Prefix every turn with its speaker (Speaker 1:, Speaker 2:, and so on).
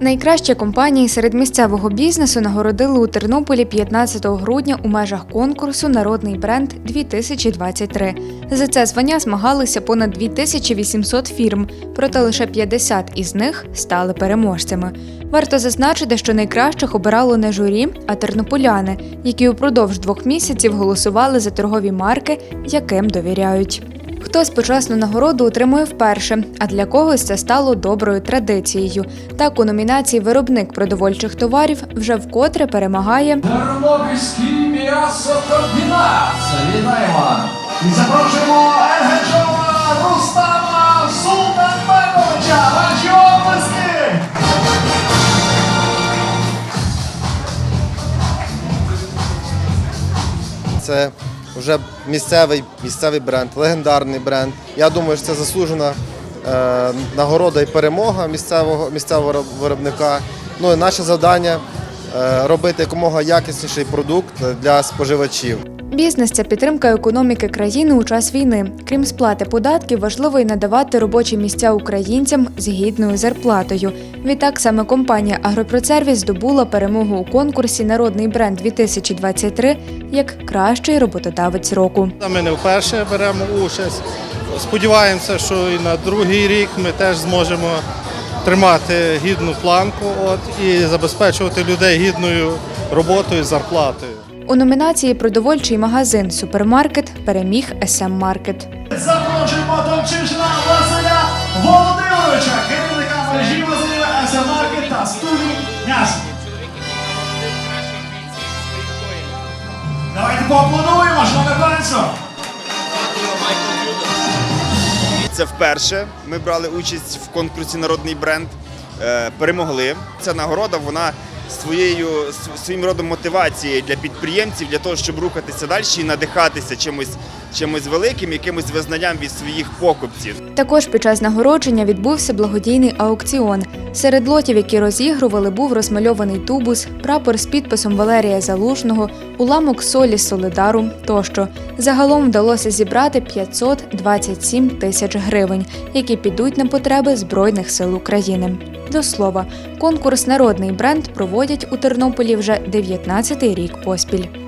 Speaker 1: Найкращі компанії серед місцевого бізнесу нагородили у Тернополі 15 грудня у межах конкурсу Народний бренд 2023. За це звання змагалися понад 2800 фірм, проте лише 50 із них стали переможцями. Варто зазначити, що найкращих обирало не журі, а тернополяни, які упродовж двох місяців голосували за торгові марки, яким довіряють. Хтось почесну нагороду отримує вперше, а для когось це стало доброю традицією. Так у номінації Виробник продовольчих товарів вже вкотре перемагає
Speaker 2: Тернопільський м'ясокомбінат. Вітаємо! І запрошуємо Ергеджова Рустама Султанбековича. Ваші оплески!
Speaker 3: Це вже місцевий, місцевий бренд, легендарний бренд. Я думаю, що це заслужена е, нагорода і перемога місцевого, місцевого виробника. Ну і наше завдання е, робити якомога якісніший продукт для споживачів.
Speaker 1: Бізнес це підтримка економіки країни у час війни. Крім сплати податків, важливо й надавати робочі місця українцям з гідною зарплатою. Відтак саме компанія Агропроцервіс здобула перемогу у конкурсі Народний бренд 2023 як кращий роботодавець року.
Speaker 4: Ми не вперше беремо участь. Сподіваємося, що і на другий рік ми теж зможемо тримати гідну планку от, і забезпечувати людей гідною роботою, зарплатою.
Speaker 1: У номінації Продовольчий магазин Супермаркет переміг СМ Маркет.
Speaker 2: Запрошуємо Томчишина Василя Володимировича, керівника мережі магазинів «СМ-Маркет» та студії м'ясо. Давайте поаплодуємо, шановне панство!
Speaker 5: Це вперше. Ми брали участь в конкурсі Народний бренд, е, перемогли. Ця нагорода вона своєю своїм родом мотивацією для підприємців для того, щоб рухатися далі і надихатися чимось, чимось великим, якимось визнанням від своїх покупців.
Speaker 1: Також під час нагородження відбувся благодійний аукціон. Серед лотів, які розігрували, був розмальований тубус, прапор з підписом Валерія Залужного, уламок солі Солидару тощо. Загалом вдалося зібрати 527 тисяч гривень, які підуть на потреби Збройних сил України. До слова, конкурс Народний бренд проводять у Тернополі вже 19-й рік поспіль.